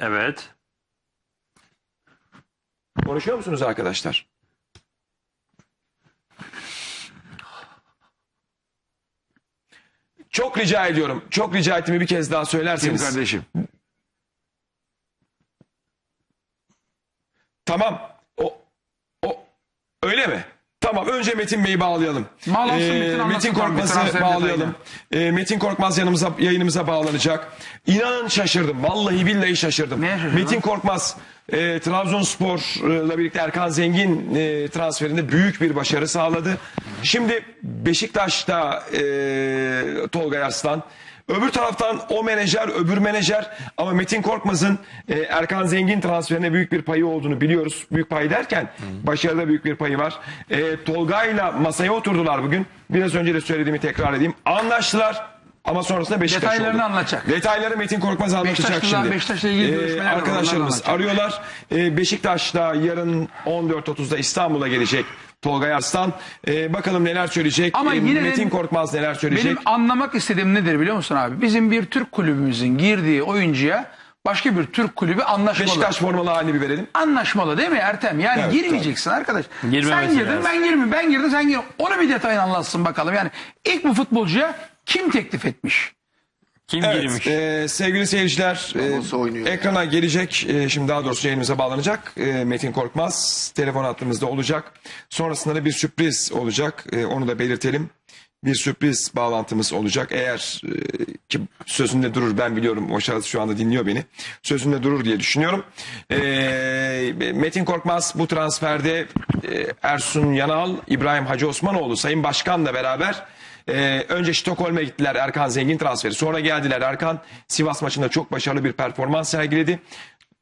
Evet. Konuşuyor musunuz arkadaşlar? Çok rica ediyorum. Çok rica ettiğimi bir kez daha Kim söylerseniz. kardeşim? Tamam. Tamam önce Metin Bey'i bağlayalım. Ee, Bağlansın, Metin anlatsın Metin bir Korkmaz'ı bağlayalım. Ee, Metin Korkmaz yanımıza yayınımıza bağlanacak. İnanın şaşırdım. Vallahi billahi şaşırdım. Şaşırdın? Metin Korkmaz e, Trabzonspor'la birlikte Erkan Zengin e, transferinde büyük bir başarı sağladı. Şimdi Beşiktaş'ta e, Tolga Arslan Öbür taraftan o menajer, öbür menajer ama Metin Korkmaz'ın e, Erkan Zengin transferine büyük bir payı olduğunu biliyoruz. Büyük pay derken başarıda büyük bir payı var. E, Tolga'yla masaya oturdular bugün. Biraz önce de söylediğimi tekrar edeyim. Anlaştılar ama sonrasında Beşiktaş Detaylarını oldu. anlatacak. Detayları Metin Korkmaz anlatacak Beşiktaşlılar, şimdi. Beşiktaş'la ilgili E, görüşmeler var, arkadaşlarımız anlatacak. arıyorlar. E, Beşiktaş'ta yarın 14.30'da İstanbul'a gelecek Tolga Arslan. E, bakalım neler söyleyecek. Ama E, yine Metin Korkmaz neler söyleyecek. Benim anlamak istediğim nedir biliyor musun abi? Bizim bir Türk kulübümüzün girdiği oyuncuya başka bir Türk kulübü anlaşmalı. Beşiktaş formalı halini bir verelim. Anlaşmalı değil mi Ertem? Yani Evet, girmeyeceksin arkadaş. Girmemesi sen girdin lazım. ben girmeyeyim. Ben girdim sen gir. Onu bir detayını anlatsın bakalım. Yani ilk bu futbolcuya kim teklif etmiş? Kim Evet, girmiş? e, sevgili seyirciler, e, ekrana gelecek, e, şimdi daha doğrusu yayınımıza bağlanacak. E, Metin Korkmaz telefon hattımızda olacak. Sonrasında da bir sürpriz olacak, e, onu da belirtelim. Bir sürpriz bağlantımız olacak. Eğer e, ki sözünde durur ben biliyorum o şahıs şu anda dinliyor beni. Sözünde durur diye düşünüyorum. E, Metin Korkmaz bu transferde e, Ersun Yanal, İbrahim Hacı Osmanoğlu Sayın Başkan'la beraber ee, önce Stockholm'e gittiler Erkan Zengin transferi. Sonra geldiler Erkan Sivas maçında çok başarılı bir performans sergiledi.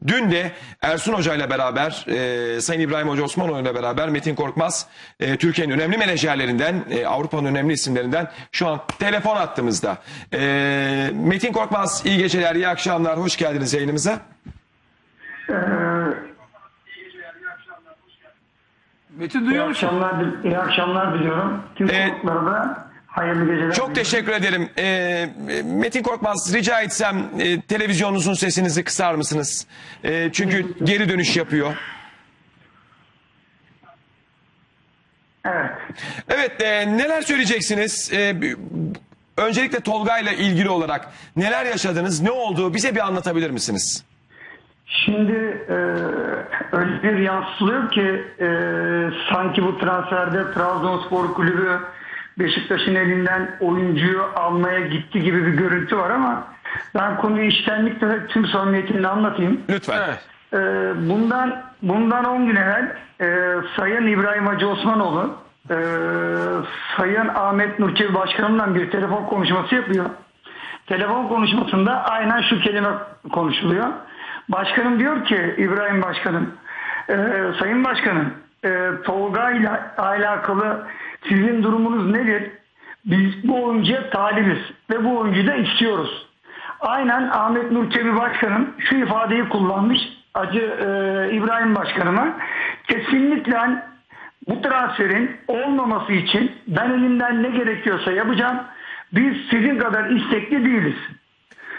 Dün de Ersun Hoca ile beraber e, Sayın İbrahim Hoca Osmanoğlu ile beraber Metin Korkmaz e, Türkiye'nin önemli menajerlerinden e, Avrupa'nın önemli isimlerinden şu an telefon attığımızda. E, Metin Korkmaz iyi geceler iyi akşamlar hoş geldiniz yayınımıza. Metin İyi duyuyor musun? akşamlar, iyi akşamlar diliyorum. Tüm Evet. konuklara da hayırlı geceler. Çok teşekkür ederim. Ee, Metin Korkmaz rica etsem e, televizyonunuzun sesinizi kısar mısınız? E, çünkü geri dönüş yapıyor. Evet. Evet e, neler söyleyeceksiniz? E, öncelikle Tolga ile ilgili olarak neler yaşadınız? Ne oldu? Bize bir anlatabilir misiniz? Şimdi e, öyle bir yansılıyor ki e, sanki bu transferde Trabzonspor Kulübü Beşiktaş'ın elinden oyuncuyu almaya gitti gibi bir görüntü var ama ben konuyu içtenlikle ve tüm samimiyetimle anlatayım. Lütfen. Evet. Ee, bundan bundan 10 gün evvel e, Sayın İbrahim Hacı Osmanoğlu e, Sayın Ahmet Nurçevi Başkanımla bir telefon konuşması yapıyor. Telefon konuşmasında aynen şu kelime konuşuluyor. Başkanım diyor ki İbrahim Başkanım e, Sayın Başkanım e, Tolga ile alakalı sizin durumunuz nedir? Biz bu oyuncuya talibiz ve bu oyuncuyu da istiyoruz. Aynen Ahmet Nur Çebi Başkanım şu ifadeyi kullanmış Acı e, İbrahim Başkanıma. Kesinlikle bu transferin olmaması için ben elimden ne gerekiyorsa yapacağım. Biz sizin kadar istekli değiliz.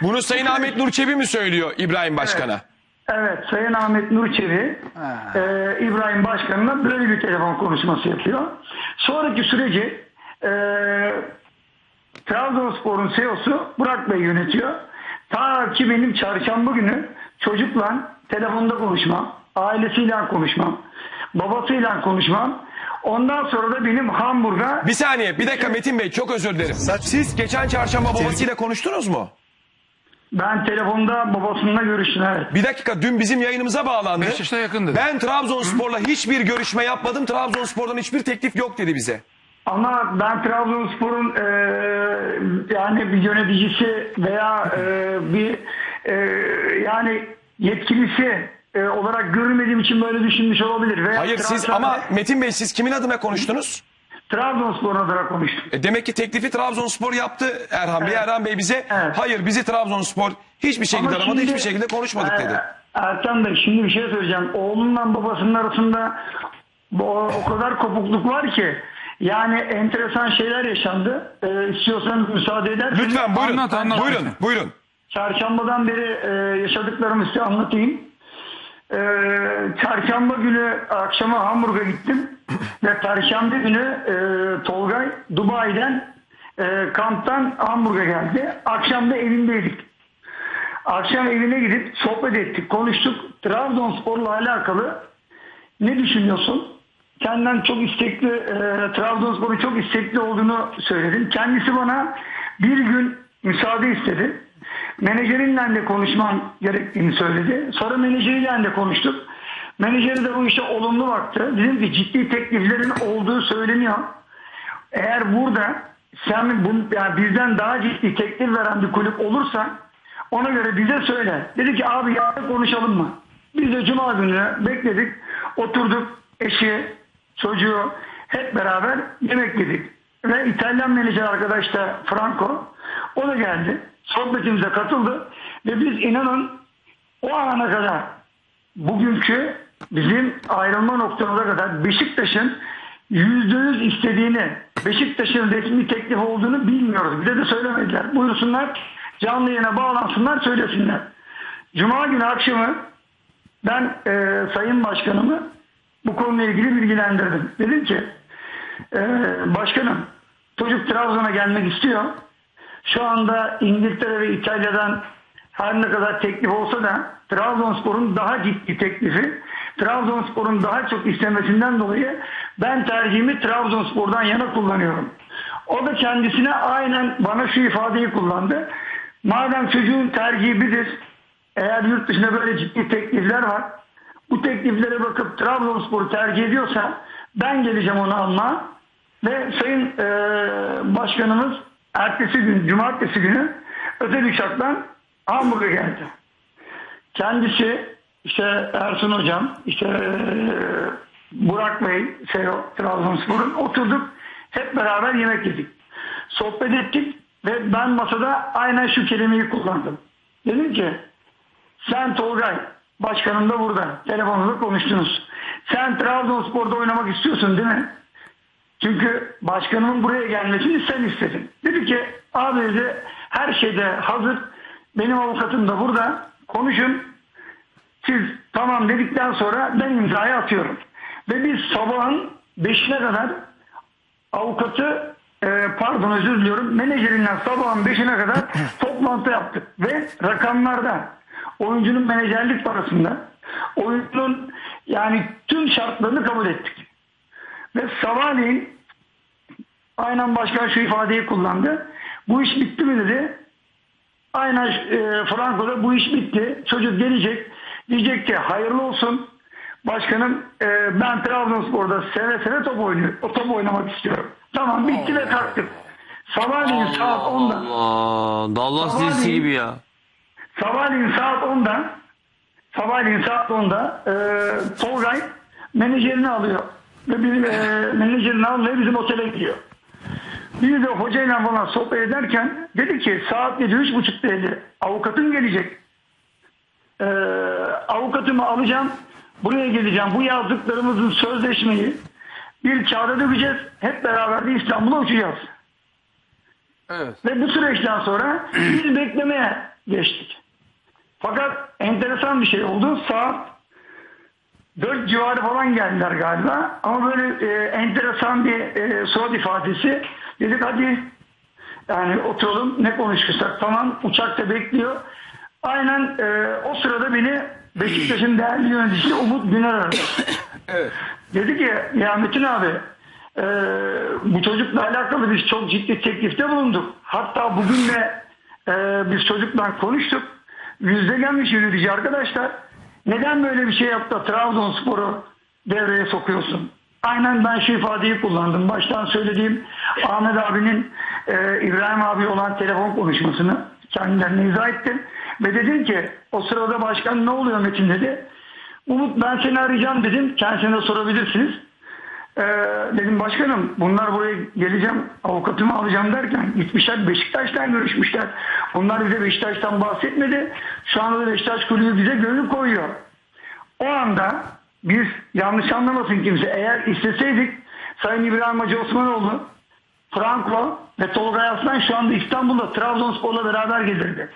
Bunu Sayın Ahmet Nur Çebi mi söylüyor İbrahim Başkan'a? Evet Sayın Ahmet Nur Çevi e, İbrahim Başkan'la böyle bir telefon konuşması yapıyor. Sonraki süreci e, Trabzonspor'un CEO'su Burak Bey yönetiyor. Ta ki benim çarşamba günü çocukla telefonda konuşmam, ailesiyle konuşmam, babasıyla konuşmam. Ondan sonra da benim Hamburg'a Bir saniye, bir dakika Metin Bey çok özür dilerim. Siz geçen çarşamba babasıyla konuştunuz mu? Ben telefonda babasıyla görüştüm. Evet. Bir dakika dün bizim yayınımıza bağlandı. Beşiktaş'ta yakın dedi. Ben Trabzonspor'la hiçbir görüşme yapmadım. Trabzonspor'dan hiçbir teklif yok dedi bize. Ama ben Trabzonspor'un e, yani bir yöneticisi veya e, bir e, yani yetkilisi e, olarak görülmediğim için böyle düşünmüş olabilir. Veya Hayır siz transfer- ama Metin Bey siz kimin adına konuştunuz? Trabzonspor adına konuştum. E demek ki teklifi Trabzonspor yaptı Erhan Bey. Erhan Bey bize Evet. hayır bizi Trabzonspor hiçbir şekilde Ama aramadı, şimdi- hiçbir şekilde konuşmadık dedi. Ertan Bey şimdi bir şey söyleyeceğim. Oğlunla babasının arasında bu- o kadar kopukluk var ki yani enteresan şeyler yaşandı. E, istiyorsanız müsaade ederseniz. Lütfen buyurun. Anlat, anlat. Buyurun, buyurun. çarşambadan beri e, yaşadıklarımı size anlatayım. E, çarşamba günü akşama Hamburg'a gittim ve perşembe günü e, Tolgay Dubai'den e, kamptan Hamburg'a geldi. Akşam da evindeydik. Akşam evine gidip sohbet ettik, konuştuk. Trabzonspor'la alakalı ne düşünüyorsun? Kendinden çok istekli, e, Trabzonspor'un çok istekli olduğunu söyledim. Kendisi bana bir gün müsaade istedi. Menajerinle de konuşmam gerektiğini söyledi. Sonra menajeriyle de konuştuk. Menajeri de bu işe olumlu baktı. Dedim ki ciddi tekliflerin olduğu söyleniyor. Eğer burada sen bunu, yani bizden daha ciddi teklif veren bir kulüp olursa ona göre bize söyle. Dedi ki abi yarın konuşalım mı? Biz de cuma günü bekledik. Oturduk eşi, çocuğu hep beraber yemek yedik. Ve İtalyan menajer arkadaş da Franco o da geldi. Sohbetimize katıldı. Ve biz inanın o ana kadar bugünkü bizim ayrılma noktamıza kadar Beşiktaş'ın yüzde yüz istediğini, Beşiktaş'ın resmi teklif olduğunu bilmiyoruz. Bize de söylemediler. Buyursunlar, canlı yayına bağlansınlar, söylesinler. Cuma günü akşamı ben e, Sayın Başkanımı bu konuyla ilgili bilgilendirdim. Dedim ki, e, Başkanım, çocuk Trabzon'a gelmek istiyor. Şu anda İngiltere ve İtalya'dan her ne kadar teklif olsa da Trabzonspor'un daha ciddi teklifi, Trabzonspor'un daha çok istemesinden dolayı ben tercihimi Trabzonspor'dan yana kullanıyorum. O da kendisine aynen bana şu ifadeyi kullandı. Madem çocuğun tercihi bilir, eğer yurt dışında böyle ciddi teklifler var, bu tekliflere bakıp Trabzonspor'u tercih ediyorsa ben geleceğim onu alma ve Sayın e, Başkanımız ertesi gün, cumartesi günü özel uçaktan Hamburg'a geldi. Kendisi işte Ersun Hocam, işte eee, Burak Bey, CEO Trabzonspor'un oturduk hep beraber yemek yedik. Sohbet ettik ve ben masada aynen şu kelimeyi kullandım. Dedim ki sen Tolgay, başkanım da burada. Telefonla konuştunuz. Sen Trabzonspor'da oynamak istiyorsun değil mi? Çünkü başkanımın buraya gelmesini sen istedin. Dedi ki abi dedi her şeyde hazır. Benim avukatım da burada. Konuşun. Siz tamam dedikten sonra ben imzayı atıyorum. Ve biz sabahın 5'ine kadar avukatı e, pardon özür diliyorum menajerinden sabahın 5'ine kadar toplantı yaptık. Ve rakamlarda oyuncunun menajerlik parasında oyuncunun yani tüm şartlarını kabul ettik. Ve sabahleyin aynen başkan şu ifadeyi kullandı. Bu iş bitti mi dedi. Aynen e, Franco'da bu iş bitti. Çocuk gelecek. Diyecek ki hayırlı olsun. Başkanım e, ben Trabzonspor'da seve seve top oynuyor. O top oynamak istiyorum. Tamam bitti ve kalktık. Sabahleyin saat 10'da. Allah Dallas dizisi gibi ya. Sabahleyin saat 10'da sabahleyin saat 10'da e, Tolgay menajerini alıyor. Ve bir e, menajerini almaya bizim otele gidiyor. Biz de hocayla falan sohbet ederken dedi ki saat dedi üç buçukta dedi. Avukatın gelecek. E, avukatımı alacağım. Buraya geleceğim. Bu yazdıklarımızın sözleşmeyi bir kağıda dökeceğiz. Hep beraber de İstanbul'a uçacağız. Evet. Ve bu süreçten sonra biz beklemeye geçtik. Fakat enteresan bir şey oldu. Saat 4 civarı falan geldiler galiba. Ama böyle e, enteresan bir e, surat ifadesi. Dedik hadi yani oturalım ne konuşursak tamam uçakta bekliyor. Aynen e, o sırada beni Beşiktaş'ın değerli yöneticisi Umut Güner aradı. Evet. Dedi ki ya Metin abi e, bu çocukla alakalı biz çok ciddi teklifte bulunduk. Hatta bugün de e, biz çocukla konuştuk. Yüzde gelmiş yönetici arkadaşlar. Neden böyle bir şey yaptı Trabzonspor'u devreye sokuyorsun? Aynen ben şu ifadeyi kullandım. Baştan söylediğim Ahmet abinin e, İbrahim abi olan telefon konuşmasını kendilerine izah ettim. Ve dedim ki o sırada başkan ne oluyor Metin dedi. Umut ben seni arayacağım dedim. Kendisine sorabilirsiniz. Ee, dedim başkanım bunlar buraya geleceğim avukatımı alacağım derken gitmişler Beşiktaş'tan görüşmüşler. Bunlar bize Beşiktaş'tan bahsetmedi. Şu anda da Beşiktaş kulübü bize gönül koyuyor. O anda biz yanlış anlamasın kimse eğer isteseydik Sayın İbrahim Hacı Osmanoğlu Franco ve Tolga Aslan şu anda İstanbul'da Trabzonspor'la beraber gelirdi.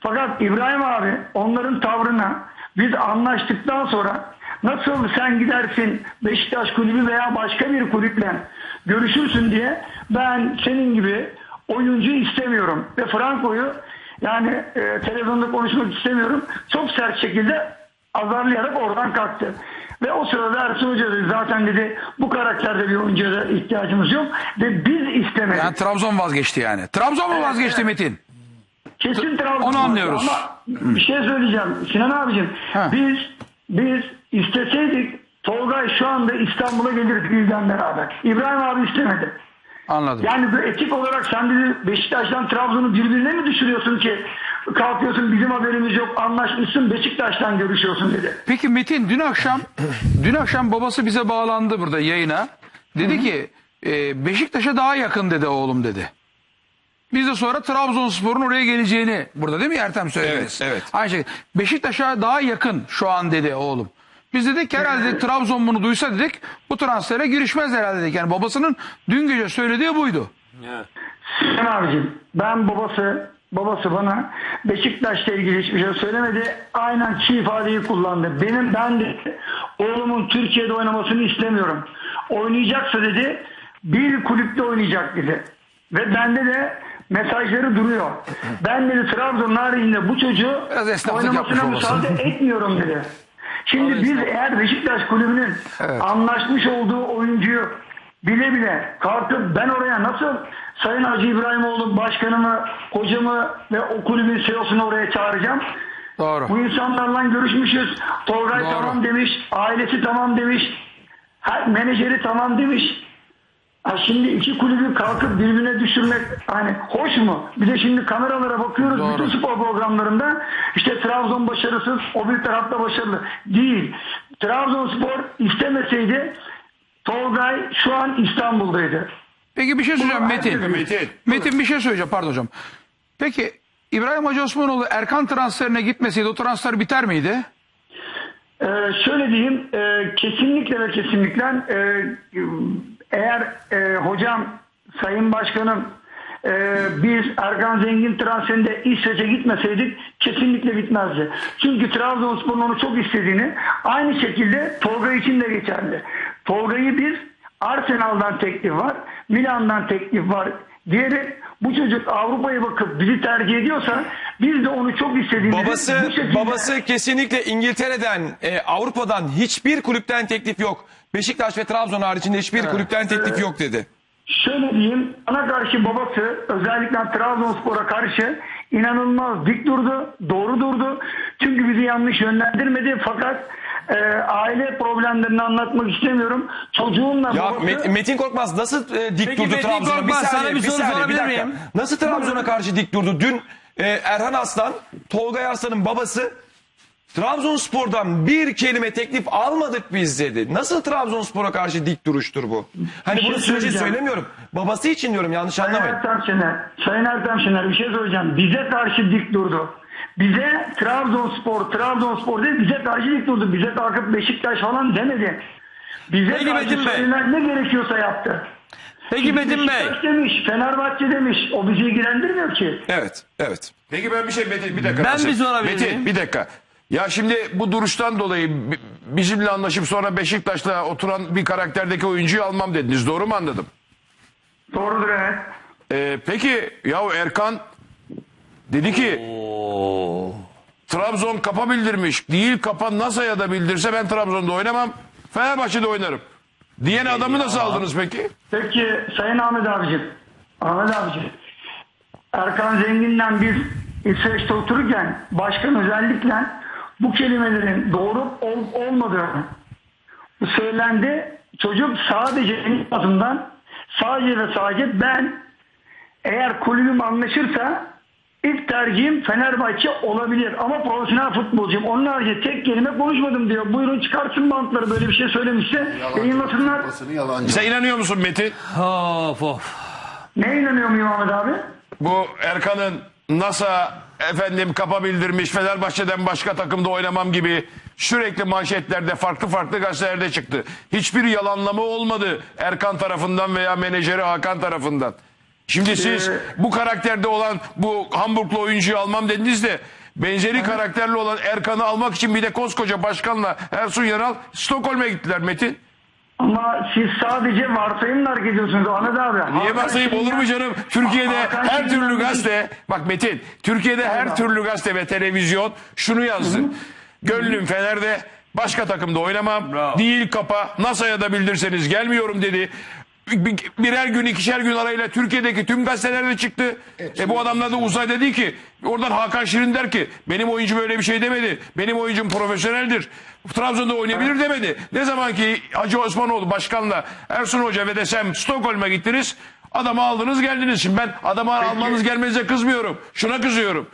Fakat İbrahim abi onların tavrına biz anlaştıktan sonra nasıl sen gidersin Beşiktaş kulübü veya başka bir kulüple görüşürsün diye ben senin gibi oyuncu istemiyorum. Ve Franco'yu yani e, televizyonda konuşmak istemiyorum. Çok sert şekilde azarlayarak oradan kalktı. Ve o sırada Ersun Hoca dedi zaten dedi bu karakterde bir oyuncuya ihtiyacımız yok. Ve biz istemedik. Yani Trabzon vazgeçti yani. Trabzon mu vazgeçti evet. Metin? Kesin Trabzon. Onu anlıyoruz. Ama bir şey söyleyeceğim Sinan abicim. Ha. Biz biz isteseydik Tolgay şu anda İstanbul'a gelir bizden beraber. İbrahim abi istemedi. Anladım. Yani bu etik olarak sen dedi Beşiktaş'tan Trabzon'u birbirine mi düşürüyorsun ki? Kalkıyorsun bizim haberimiz yok anlaşmışsın Beşiktaş'tan görüşüyorsun dedi. Peki Metin dün akşam dün akşam babası bize bağlandı burada yayına. Dedi ki e, Beşiktaş'a daha yakın dedi oğlum dedi. Biz de sonra Trabzonspor'un oraya geleceğini burada değil mi Ertem söylediniz? Evet, evet. Aynı şekilde Beşiktaş'a daha yakın şu an dedi oğlum. Biz dedik ki herhalde Trabzon bunu duysa dedik bu transfere girişmez herhalde dedik. Yani babasının dün gece söylediği buydu. Sinan abicim ben babası babası bana Beşiktaş'la ilgili hiçbir şey söylemedi. Aynen çiğ ifadeyi kullandı. Benim ben de oğlumun Türkiye'de oynamasını istemiyorum. Oynayacaksa dedi bir kulüpte oynayacak dedi. Ve bende de mesajları duruyor. Ben dedi Trabzon'un haricinde bu çocuğu oynamasına müsaade etmiyorum dedi. Şimdi biz eğer Beşiktaş kulübünün Evet. anlaşmış olduğu oyuncuyu bile bile kalkıp ben oraya nasıl Sayın Hacı İbrahimoğlu başkanımı, hocamı ve o kulübün CEO'sunu oraya çağıracağım. Doğru. Bu insanlarla görüşmüşüz. Tolgay Doğru. tamam demiş, ailesi tamam demiş, her menajeri tamam demiş. Ha şimdi iki kulübü kalkıp birbirine düşürmek hani hoş mu? Bir de şimdi kameralara bakıyoruz Doğru. bütün spor programlarında işte Trabzon başarısız, o bir tarafta başarılı. Değil. Trabzonspor istemeseydi Tolgay şu an İstanbul'daydı. Peki bir şey söyleyeceğim Metin. Metin. Metin bir şey söyleyeceğim pardon hocam. Peki İbrahim Hacı Osmanoğlu Erkan transferine gitmeseydi o transfer biter miydi? Ee, şöyle diyeyim, e, kesinlikle ve kesinlikle e, eğer e, hocam, sayın başkanım e, biz Erkan Zengin transferinde İsveç'e gitmeseydik kesinlikle bitmezdi. Çünkü Trabzonspor'un onu çok istediğini aynı şekilde Tolga için de geçerli. Tolga'yı biz Arsenal'dan teklif var, Milan'dan teklif var diyerek bu çocuk Avrupa'ya bakıp bizi tercih ediyorsa biz de onu çok istediğimizi Babası bu şekilde- babası kesinlikle İngiltere'den, e, Avrupa'dan hiçbir kulüpten teklif yok. Beşiktaş ve Trabzon haricinde hiçbir kulüpten teklif yok dedi. Şöyle diyeyim, ona karşı babası özellikle Trabzonspor'a karşı inanılmaz dik durdu, doğru durdu. Çünkü bizi yanlış yönlendirmedi fakat e, aile problemlerini anlatmak istemiyorum. Çocuğunla Ya babası... Met- Metin Korkmaz nasıl e, dik Peki durdu Metin Trabzon'a? Korkmaz, sana bir soru sorabilir dakika. miyim? Nasıl Trabzon'a karşı dik durdu? Dün e, Erhan Aslan, Tolga Arslan'ın babası Trabzonspor'dan bir kelime teklif almadık biz dedi. Nasıl Trabzonspor'a karşı dik duruştur bu? Hani Bir şey bunu söyleyeceğim. söylemiyorum. Babası için diyorum yanlış Sayın anlamayın. Ertem Şener, Sayın Ertem Şener bir şey söyleyeceğim. Bize karşı dik durdu. Bize Trabzonspor, Trabzonspor değil bize karşı dik durdu. Bize kalkıp Beşiktaş falan demedi. Bize Peki karşı Metin Bey. söylenen ne gerekiyorsa yaptı. Peki Metin Bey. Beşiktaş demiş, Fenerbahçe demiş. O bizi ilgilendirmiyor ki. Evet, evet. Peki ben bir şey Metin bir dakika. Ben bir sorabilir Metin miyim? bir dakika. Ya şimdi bu duruştan dolayı bi- bizimle anlaşıp sonra Beşiktaş'ta oturan bir karakterdeki oyuncuyu almam dediniz. Doğru mu anladım? Doğrudur evet. Ee, peki yahu Erkan dedi ki Trabzon kapa bildirmiş. Değil kapa NASA'ya da bildirse ben Trabzon'da oynamam. Fenerbahçe'de oynarım. Diyen adamı nasıl aldınız peki? Peki Sayın Ahmet abicim. Ahmet abicim. Erkan Zengin'den biz İsveç'te otururken başkan özellikle bu kelimelerin doğru ol, olmadığını söylendi. Çocuk sadece benim adımdan sadece ve sadece ben eğer kulübüm anlaşırsa ilk tercihim Fenerbahçe olabilir ama profesyonel futbolcuyum. Onun harici tek kelime konuşmadım diyor. Buyurun çıkartsın bantları böyle bir şey söylemişse yayınlasınlar. Sen inanıyor musun Metin? Of of. Ne inanıyor muyum Ahmet abi? Bu Erkan'ın NASA efendim kapa bildirmiş Fenerbahçe'den başka takımda oynamam gibi sürekli manşetlerde farklı farklı gazetelerde çıktı. Hiçbir yalanlama olmadı Erkan tarafından veya menajeri Hakan tarafından. Şimdi siz Ee, bu karakterde olan bu Hamburglu oyuncuyu almam dediniz de benzeri karakterli olan Erkan'ı almak için bir de koskoca başkanla Ersun Yanal Stockholm'e gittiler Metin. Ama siz sadece varsayımlar gidiyorsunuz Ahmet abi. Niye basayım olur mu canım? Türkiye'de Hakan her türlü gazete, bak Metin, Türkiye'de her türlü gazete ve televizyon şunu yazdı. Gönlüm Fener'de, başka takımda oynamam, değil kapa, NASA'ya da bildirseniz gelmiyorum dedi. Bir- Birer gün, ikişer gün arayla Türkiye'deki tüm gazetelerde çıktı. e bu adamlar da uzay dedi ki, oradan Hakan Şirin der ki, benim oyuncu böyle bir şey demedi. Benim oyuncum profesyoneldir. Trabzon'da oynayabilir demedi. Ne zaman ki Hacı Osmanoğlu başkanla Ersun Hoca ve desem Stockholm'a gittiniz, adamı aldınız geldiniz. Şimdi ben adamı almanız gelmenize kızmıyorum. Şuna kızıyorum.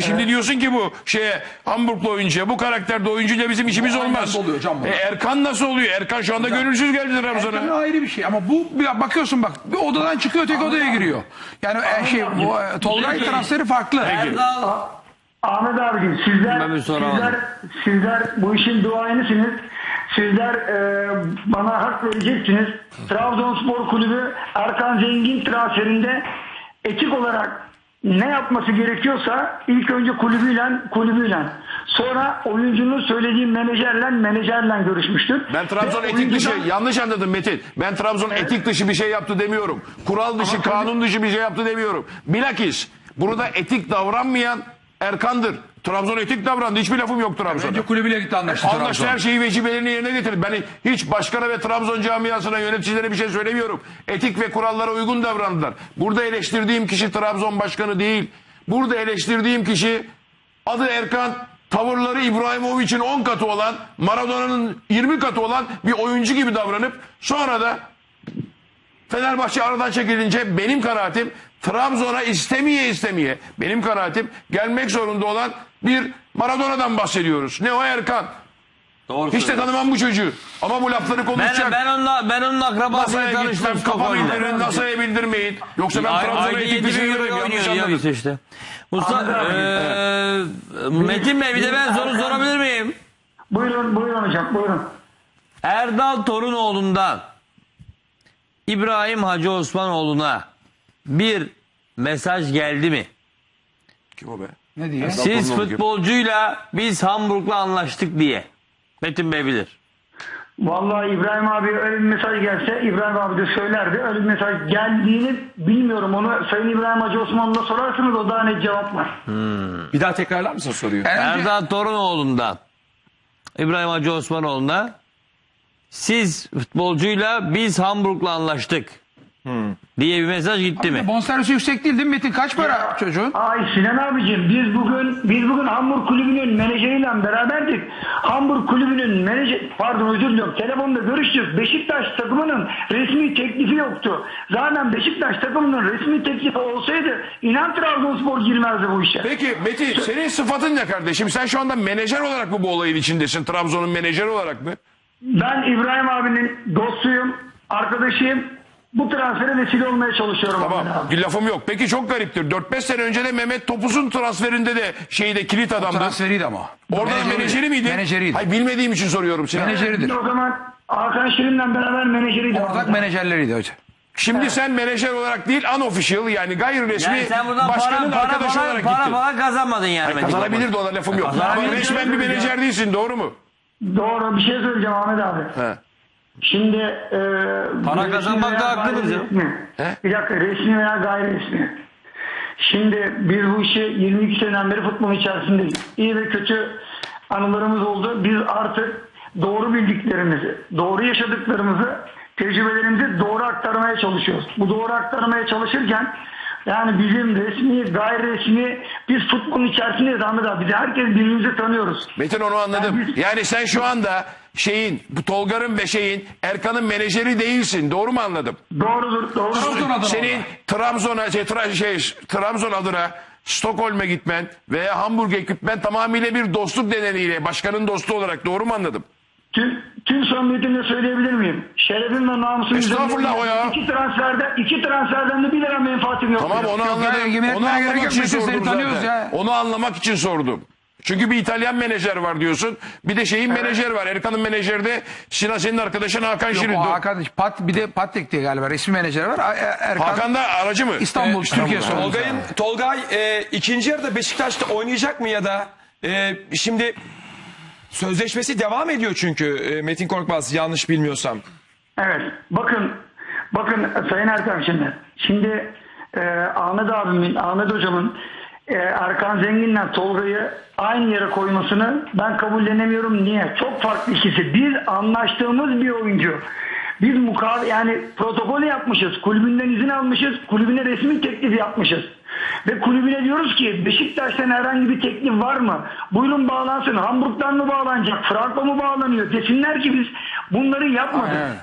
Şimdi diyorsun ki bu şeye Hamburglu oyuncuya bu karakterde oyuncuyla bizim işimiz olmaz. oluyor hocam bu. E, Erkan nasıl oluyor? Erkan şu anda gönülsüz geldi Erkan Trabzon'a. ayrı bir şey ama bu bir bakıyorsun bak bir odadan çıkıyor tek odaya giriyor. Yani e, şey bu e, Tolgay transferi farklı. Erdal Ahmet abicim sizler, Ben bir soru sizler, sizler bu işin duayenisiniz. Sizler e, bana hak vereceksiniz. Trabzonspor Kulübü Erkan Zengin transferinde etik olarak ne yapması gerekiyorsa ilk önce kulübüyle kulübüyle sonra oyuncunun söylediği menajerle menajerle görüşmüştür. Ben Trabzon Ve etik dışı oyuncudan- yanlış anladın Metin. Ben Trabzon etik dışı bir şey yaptı demiyorum. Kural dışı, kanun dışı bir şey yaptı demiyorum. Bilakis burada etik davranmayan Erkan'dır. Trabzon etik davrandı. Hiçbir lafım yok Trabzon'a. Önce kulübüyle gitti anlaştı Anlaştı Trabzon. her şeyi vecibelerini yerine getirdi. Ben hiç başkana ve Trabzon camiasına yöneticilere bir şey söylemiyorum. Etik ve kurallara uygun davrandılar. Burada eleştirdiğim kişi Trabzon başkanı değil. Burada eleştirdiğim kişi adı Erkan tavırları İbrahimovic'in 10 katı olan Maradona'nın 20 katı olan bir oyuncu gibi davranıp sonra da Fenerbahçe aradan çekilince benim kanaatim Trabzon'a istemeye istemeye benim kanaatim gelmek zorunda olan bir Maradona'dan bahsediyoruz. Ne o Erkan? Doğru Hiç de tanımam bu çocuğu. Ama bu lafları konuşacak. Ben, ben onunla ben onun akrabasıyla NASA'ya tanıştım gitmem, kapa Stockholm'da. bildirin, NASA'ya bildirmeyin. Yoksa ben Trabzon'a Ayda etik 7 dışı bin euro yürüyorum. Yanlış oynuyor ya anladın. işte. Mustafa, eee Metin Bey bir de ben soru sorabilir miyim? Buyurun buyurun hocam buyurun. Erdal Torunoğlu'ndan İbrahim Hacı Osmanoğlu'na bir mesaj geldi mi? Kim o be? Ne diye? Siz futbolcuyla biz Hamburg'la anlaştık diye. Metin Bey bilir. Vallahi İbrahim abi öyle bir mesaj gelse İbrahim abi de söylerdi. Öyle bir mesaj geldiğini bilmiyorum. Onu Sayın İbrahim Hacı Osmanlı'na sorarsınız o daha net cevap var. Bir daha tekrarlar mısın soruyu? Erdal Torunoğlu'ndan İbrahim Hacı Osmanoğlu'na siz futbolcuyla biz Hamburg'la anlaştık diye bir mesaj gitti mi? Bonservisi yüksek değil değil mi Metin? Kaç para çocuğun? Ay Sinan abicim biz bugün biz bugün Hamburg kulübünün menajeriyle beraberdik. Hamburg kulübünün menajer pardon özür diliyorum telefonda görüştük. Beşiktaş takımının resmi teklifi yoktu. Zaten Beşiktaş takımının resmi teklifi olsaydı inan Trabzonspor girmezdi bu işe. Peki Metin senin sıfatın ne kardeşim? Sen şu anda menajer olarak mı bu olayın içindesin? Trabzon'un menajeri olarak mı? Ben İbrahim abinin dostuyum, arkadaşıyım. Bu transfere vesile olmaya çalışıyorum. Tamam abi. bir lafım yok. Peki çok gariptir. 4-5 sene önce de Mehmet Topuz'un transferinde de şeyde kilit adamdı. Transferiydi ama. Orada da menajeri miydi? Menajeriydi. Hayır bilmediğim için soruyorum Sinan. Menajeridir. O zaman Hakan Şirin'le beraber menajeriydi. Ortak menajerleriydi hocam. Şimdi sen menajer olarak değil unofficial yani gayri resmi Yani sen buradan başkanın para, para, arkadaşı para, olarak para gittin. falan kazanmadın yani. Metin Kazanabilir de Topuz. ona lafım yok. Ama resmen bir menajer değilsin doğru mu? Doğru bir şey söyleyeceğim Ahmet abi. He. Şimdi e, Para kazanmakta haklıyız ya. resmi. He? Bir dakika resmi veya gayri resmi. Şimdi biz bu işi 22 seneden beri futbol içerisindeyiz. İyi ve kötü anılarımız oldu. Biz artık doğru bildiklerimizi, doğru yaşadıklarımızı, tecrübelerimizi doğru aktarmaya çalışıyoruz. Bu doğru aktarmaya çalışırken yani bizim resmi, gayri resmi biz futbolun içerisindeyiz Ahmet abi. Biz herkes birbirimizi tanıyoruz. Metin onu anladım. Yani biz- Yani sen şu anda şeyin bu Tolgar'ın ve şeyin Erkan'ın menajeri değilsin. Doğru mu anladım? Doğrudur, doğrudur. Trabzon adına Senin Trabzon'a şey, tra- şey, Trabzon adına Stockholm'e gitmen veya Hamburg'a gitmen tamamıyla bir dostluk nedeniyle başkanın dostu olarak doğru mu anladım? Tüm, tüm samimiyetimle söyleyebilir miyim? Şerefim ve namusum Estağfurullah o ya. İki transferden, iki transferden de bir lira menfaatim yok. Tamam onu anladım. onu anlamak için sordum zaten. ya. Onu anlamak için sordum. Çünkü bir İtalyan menajer var diyorsun. Bir de şeyin menajeri var. Erkan'ın menajeri de Sinan senin arkadaşın Hakan Yok, Şirin. o Hakan, Pat, bir de Patek diye galiba resmi menajer var. E- Erkan Hakan da aracı mı? İstanbul, Türkiye sorumlusu. Tolgay'ın Tolgay e, ikinci yarıda Beşiktaş'ta oynayacak mı ya da e, şimdi sözleşmesi devam ediyor çünkü e, Metin Korkmaz yanlış bilmiyorsam. Evet. Bakın bakın Sayın Erkan şimdi. Şimdi e, Ahmet abimin, Ahmet hocamın e, Erkan Zengin'le Tolga'yı aynı yere koymasını ben kabullenemiyorum. Niye? Çok farklı ikisi. Bir anlaştığımız bir oyuncu. Biz mukav yani protokolü yapmışız. Kulübünden izin almışız. Kulübüne resmi teklif yapmışız. Ve kulübüne diyoruz ki Beşiktaş'tan herhangi bir teklif var mı? Buyurun bağlansın. Hamburg'dan mı bağlanacak? Franco mu bağlanıyor? Desinler ki biz bunları yapmadık. Aynen.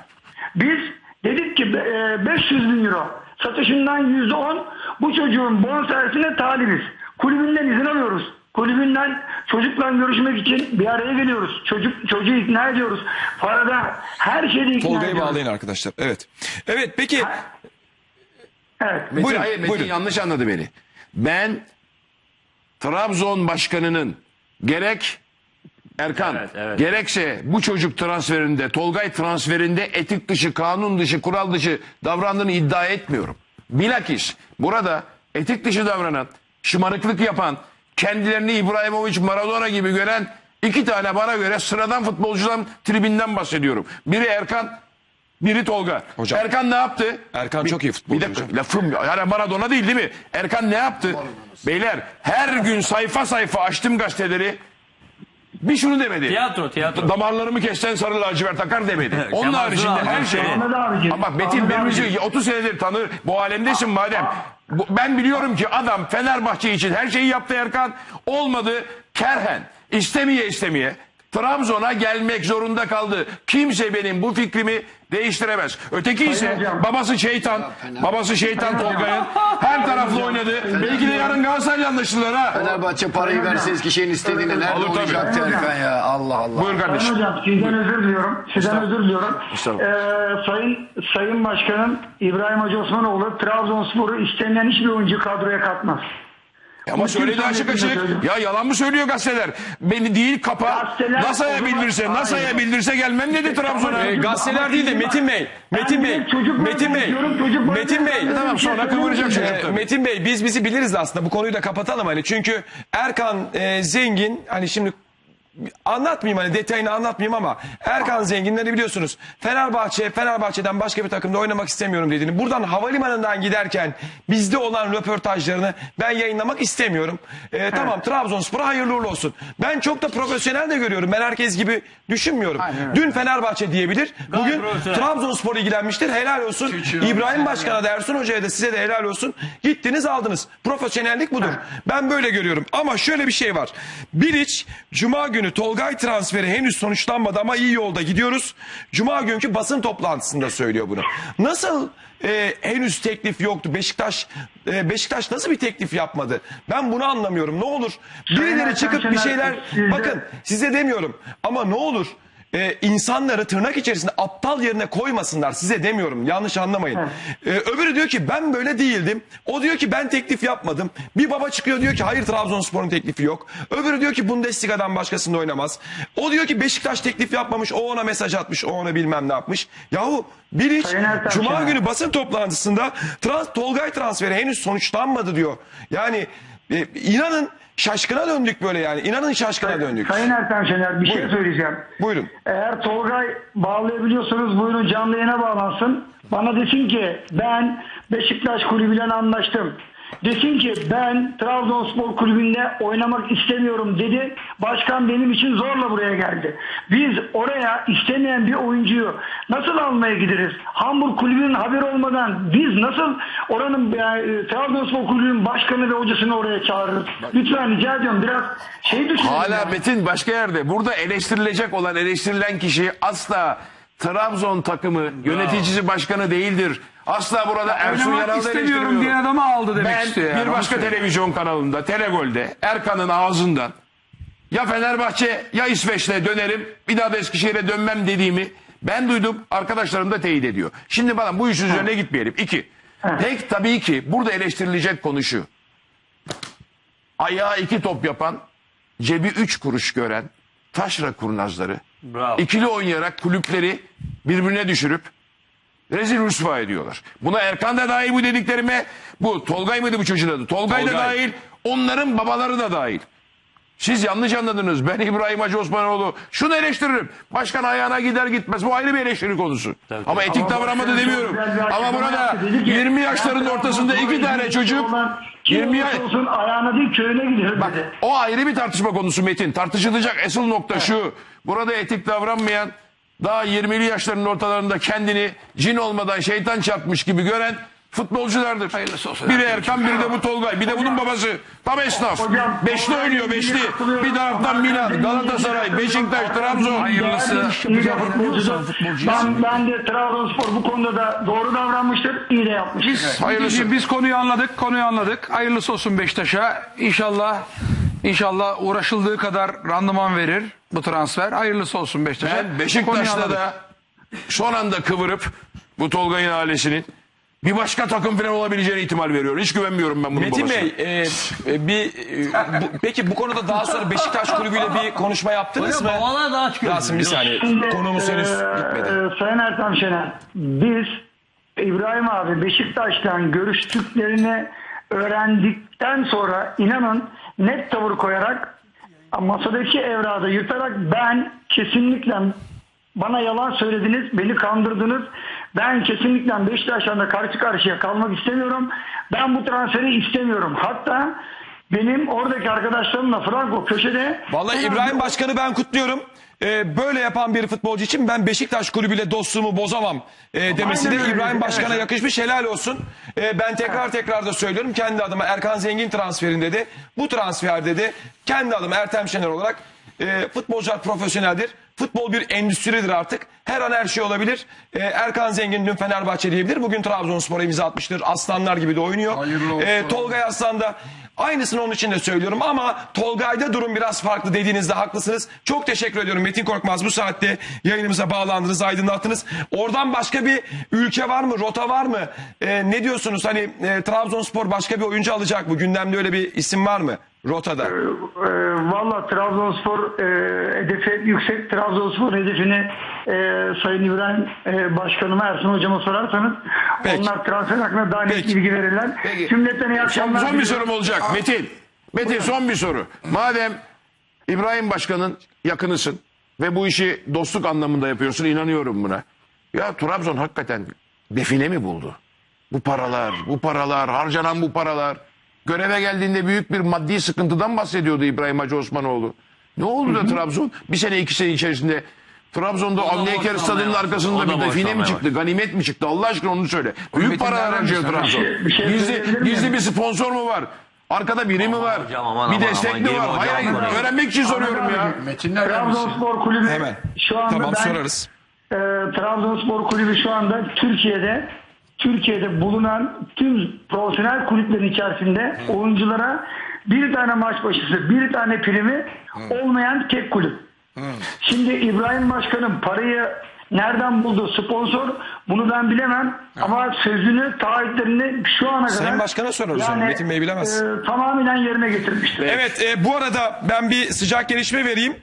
Biz dedik ki e, 500 bin euro satışından %10 bu çocuğun bonservisine talibiz. Kulübünden izin alıyoruz. Kulübünden çocukla görüşmek için bir araya geliyoruz. Çocuk çocuğu ikna ediyoruz. Parada her şeyde ikna Tolga'yı ediyoruz. bağlayın arkadaşlar. Evet. Evet peki Evet. Metin, Buyurun, hayır, Metin buyurun. yanlış anladı beni. Ben Trabzon başkanının gerek Erkan Evet, evet. gerekse bu çocuk transferinde Tolgay transferinde etik dışı kanun dışı kural dışı davrandığını iddia etmiyorum. Bilakis burada etik dışı davranan şımarıklık yapan kendilerini İbrahimovic Maradona gibi gören iki tane bana göre sıradan futbolcudan tribinden bahsediyorum. Biri Erkan biri Tolga. Hocam. Erkan ne yaptı? Erkan çok iyi futbolcu Bir dakika hocam. lafım yani Maradona değil değil mi? Erkan ne yaptı? Beyler her gün sayfa sayfa açtım gazeteleri. Bir şunu demedi. Tiyatro, tiyatro. Damarlarımı kessen sarı lacivert takar demedi. Onun Kemal haricinde her şey. Ama bak Metin birbirimizi abicim. 30 senedir tanır. Bu alemdesin madem. Bu- Ben biliyorum ki adam Fenerbahçe için her şeyi yaptı Erkan. Olmadı kerhen. istemeye istemeye. Trabzon'a gelmek zorunda kaldı. Kimse benim bu fikrimi değiştiremez. Öteki ise babası şeytan. Babası şeytan Tolga'nın. Her taraflı oynadı. Belki de yarın Galatasaray'la anlaştılar ha. Fenerbahçe parayı verse Eskişehir'in istediğini nerede Alır tabii. olacaktı Erkan ya Allah Allah. Buyur kardeşim. Sayın hocam sizden özür diliyorum. Sizden özür diliyorum. Ee, sayın Sayın Başkanım İbrahim Hacı Osmanoğlu Trabzonspor'u istemeyen hiçbir oyuncu kadroya katmaz. Ama söyledi açık açık. Ya yalan mı söylüyor gazeteler? Beni değil kapa. Gazeteler NASA'ya bildirse, NASA'ya bildirse gelmem dedi Trabzon'a. e, gazeteler değil de Metin Bey. Metin Bey. Metin Bey. Metin Bey. Tamam sonra kıvıracak çocuk Ee, tabii. Metin Bey biz bizi biliriz aslında bu konuyu da kapatalım hani çünkü Erkan e, Zengin hani şimdi anlatmayayım hani detayını anlatmayayım ama Erkan Zenginleri biliyorsunuz Fenerbahçe Fenerbahçe'den başka bir takımda oynamak istemiyorum dediğini buradan havalimanından giderken bizde olan röportajlarını ben yayınlamak istemiyorum. Ee, tamam Trabzonspor'a hayırlı uğurlu olsun. Ben çok da profesyonel de görüyorum. Ben herkes gibi düşünmüyorum. Aynen öyle. Dün Fenerbahçe diyebilir. Bugün profesyonel. Trabzonspor ilgilenmiştir. Helal olsun. İbrahim Başkan'a da Ersun Hoca'ya da size de helal olsun. Gittiniz aldınız. Profesyonellik budur. Ben böyle görüyorum. Ama şöyle bir şey var. Biriç Cuma günü Tolgay transferi henüz sonuçlanmadı ama iyi yolda gidiyoruz. Cuma günkü basın toplantısında söylüyor bunu. Nasıl e, henüz teklif yoktu? Beşiktaş e, Beşiktaş nasıl bir teklif yapmadı? Ben bunu anlamıyorum. Ne olur birileri çıkıp bir şeyler bakın size demiyorum ama ne olur e, insanları tırnak içerisinde aptal yerine koymasınlar size demiyorum yanlış anlamayın. E, öbürü diyor ki ben böyle değildim. O diyor ki ben teklif yapmadım. Bir baba çıkıyor diyor ki hayır Trabzonspor'un teklifi yok. Öbürü diyor ki Bundesliga'dan başkasında oynamaz. O diyor ki Beşiktaş teklif yapmamış. O ona mesaj atmış. O ona bilmem ne yapmış. Yahu bir iş Sayın Ertan Cuma Şener. günü basın toplantısında trans, Tolgay transferi henüz sonuçlanmadı diyor. Yani e, inanın şaşkına döndük böyle yani. İnanın şaşkına döndük. Sayın Ertan Şener bir Buyurun. şey söyleyeceğim. Buyurun. Eğer Tolgay bağlayabiliyorsanız buyurun canlı yayına bağlansın. Bana desin ki ben Beşiktaş kulübüyle anlaştım. Desin ki ben Trabzonspor kulübünde oynamak istemiyorum dedi. Başkan benim için zorla buraya geldi. Biz oraya istemeyen bir oyuncuyu nasıl almaya gideriz? Hamburg kulübünün haberi olmadan biz nasıl oranın yani, Trabzonspor kulübünün başkanı ve hocasını oraya çağırırız? Lütfen rica ediyorum biraz şey düşünün. Hala ya. Metin başka yerde. Burada eleştirilecek olan eleştirilen kişi asla Trabzon takımı yöneticisi başkanı değildir. Asla burada Ersun Oynamak Yanal'ı istemiyorum eleştirmiyorum. diyen adamı aldı demek Ben istiyor yani. bir Onu başka söylüyor. televizyon kanalında Telegol'de Erkan'ın ağzından ya Fenerbahçe ya İsveç'le dönerim bir daha da Eskişehir'e dönmem dediğimi ben duydum arkadaşlarım da teyit ediyor. Şimdi bana bu işin üzerine gitmeyelim. İki. Tek tabii ki burada eleştirilecek konu şu. Ayağa iki top yapan cebi 3 kuruş gören taşra kurnazları Bravo. ikili oynayarak kulüpleri birbirine düşürüp rezil rüsva ediyorlar. Buna Erkan da dahil bu dediklerime. Bu Tolgay mıydı bu çocuğun adı? Tolgay, da Tolgay. dahil. Onların babaları da dahil. Siz yanlış anladınız. Ben İbrahim Hacı Osmanoğlu şunu eleştiririm. Başkan ayağına gider gitmez. Bu ayrı bir eleştiri konusu. Ama etik davranmadı demiyorum. Ama burada 20 yaşların ortasında iki tane çocuk 20 20 yaş... olsun ayağına değil köyüne gidiyor dedi. O ayrı bir tartışma konusu Metin. Tartışılacak asıl nokta şu. Burada etik davranmayan daha 20'li yaşlarının ortalarında kendini cin olmadan şeytan çarpmış gibi gören futbolculardır. Hayırlısı olsun. Biri Erkan biri de bu Tolgay. Bir de bunun babası. Tam esnaf. Hocam, Beşli oynuyor beşli. Bir taraftan Milan, Galatasaray, Beşiktaş, Trabzon. Hayırlısı. İyi de futbolcusu. Ben, ben de Trabzonspor bu konuda da doğru davranmıştır. iyi de yapmıştır. Hayırlısı. Biz, biz konuyu anladık, konuyu anladık. Hayırlısı olsun Beşiktaş'a. İnşallah inşallah uğraşıldığı kadar randıman verir bu transfer. Hayırlısı olsun Beşiktaş'a. Ben Beşiktaş'ta da son anda kıvırıp bu Tolgay'ın ailesinin bir başka takım falan olabileceğine ihtimal veriyorum. Hiç güvenmiyorum ben bunun Metin babasına. Bey, e, e, bir e, bu- peki bu konuda daha sonra Beşiktaş kulübüyle bir konuşma yaptınız mı? Babalar daha çıkıyor. Rasim bir saniye. Şimdi, Konumuz henüz e, gitmedi. e, Sayın Ertem Şener, biz İbrahim abi Beşiktaş'tan görüştüklerini öğrendikten sonra inanın net tavır koyarak masadaki evrağı yırtarak ben kesinlikle bana yalan söylediniz, beni kandırdınız. Ben kesinlikle Beşiktaş'la da karşı karşıya kalmak istemiyorum. Ben bu transferi istemiyorum. Hatta benim oradaki arkadaşlarımla Franco köşede Vallahi İbrahim Başkan'ı ben kutluyorum. Ee, böyle yapan bir futbolcu için ben Beşiktaş kulübüyle dostluğumu bozamam e, demesi de. İbrahim Başkan'a yakışmış helal olsun. Ee, ben tekrar tekrar da söylüyorum kendi adıma Erkan Zengin transferinde de bu transferde de kendi adıma Ertem Şener olarak e, futbolcular profesyoneldir. Futbol bir endüstridir artık. Her an her şey olabilir. Ee, Erkan Zengin dün Fenerbahçe diyebilir. Bugün Trabzonspor'a imza atmıştır. Aslanlar gibi de oynuyor. Ee, Tolgay Aslan da Aynısını onun için de söylüyorum ama Tolgay'da durum biraz farklı dediğinizde haklısınız. Çok teşekkür ediyorum Metin Korkmaz bu saatte yayınımıza bağlandınız, aydınlattınız. Oradan başka bir ülke var mı, rota var mı? Ee, ne diyorsunuz hani e, Trabzonspor başka bir oyuncu alacak mı? Gündemde öyle bir isim var mı rotada? E, Valla Trabzonspor e, hedefi yüksek. Trabzonspor hedefini e, Sayın İbrahim e, Başkanıma Ersun Hocama sorarsanız Peki. onlar transfer hakkında daha net Peki. bilgi verirler. Peki. İyi akşamlar. son bir sorum olacak Metin. Metin son bir soru. Madem İbrahim Başkan'ın yakınısın ve bu işi dostluk anlamında yapıyorsun inanıyorum buna. Ya Trabzon hakikaten define mi buldu? Bu paralar, bu paralar, harcanan bu paralar. Göreve geldiğinde büyük bir maddi sıkıntıdan bahsediyordu İbrahim Hacı Osmanoğlu. Ne oldu da Trabzon bir sene iki sene içerisinde Trabzon'da Avni Eker borçlanmaya stadının arkasında bir define mi çıktı? Ganimet mi çıktı? Allah aşkına onu söyle. Büyük paralar harcıyor bilsin? Trabzon. Bir şey- bir şey Gizli, söyleyebilir gizli bir sponsor mu var? Arkada biri mi var? hocam, aman, bir aman, destek aman, mi var? hocam, Hayır, hayır, öğrenmek için soruyorum ya. Metin nereden bilsin? Trabzonspor Kulübü Hemen. şu anda Tamam ben, sorarız. e, Trabzonspor Kulübü şu anda Türkiye'de Türkiye'de bulunan tüm profesyonel kulüplerin içerisinde oyunculara bir tane maç başısı, bir tane primi olmayan tek kulüp. Şimdi İbrahim Başkan'ın parayı nereden buldu sponsor bunu ben bilemem ama sözünü taahhütlerini şu ana kadar Sayın Başkan'a sorarız onu, Metin Bey bilemez. e, tamamen yerine getirmiştir. Evet e, bu arada ben bir sıcak gelişme vereyim.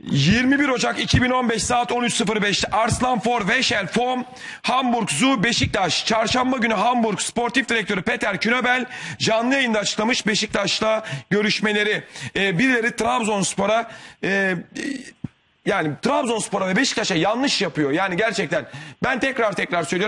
21 Ocak 2015 saat 13.05'te Arslan For Veşel Fom Hamburg Zu Beşiktaş Çarşamba günü Hamburg Sportif Direktörü Peter Künöbel canlı yayında açıklamış Beşiktaş'la görüşmeleri e, birileri Trabzonspor'a e, yani Trabzonspor'a ve Beşiktaş'a yanlış yapıyor. Yani gerçekten ben tekrar tekrar söylüyorum.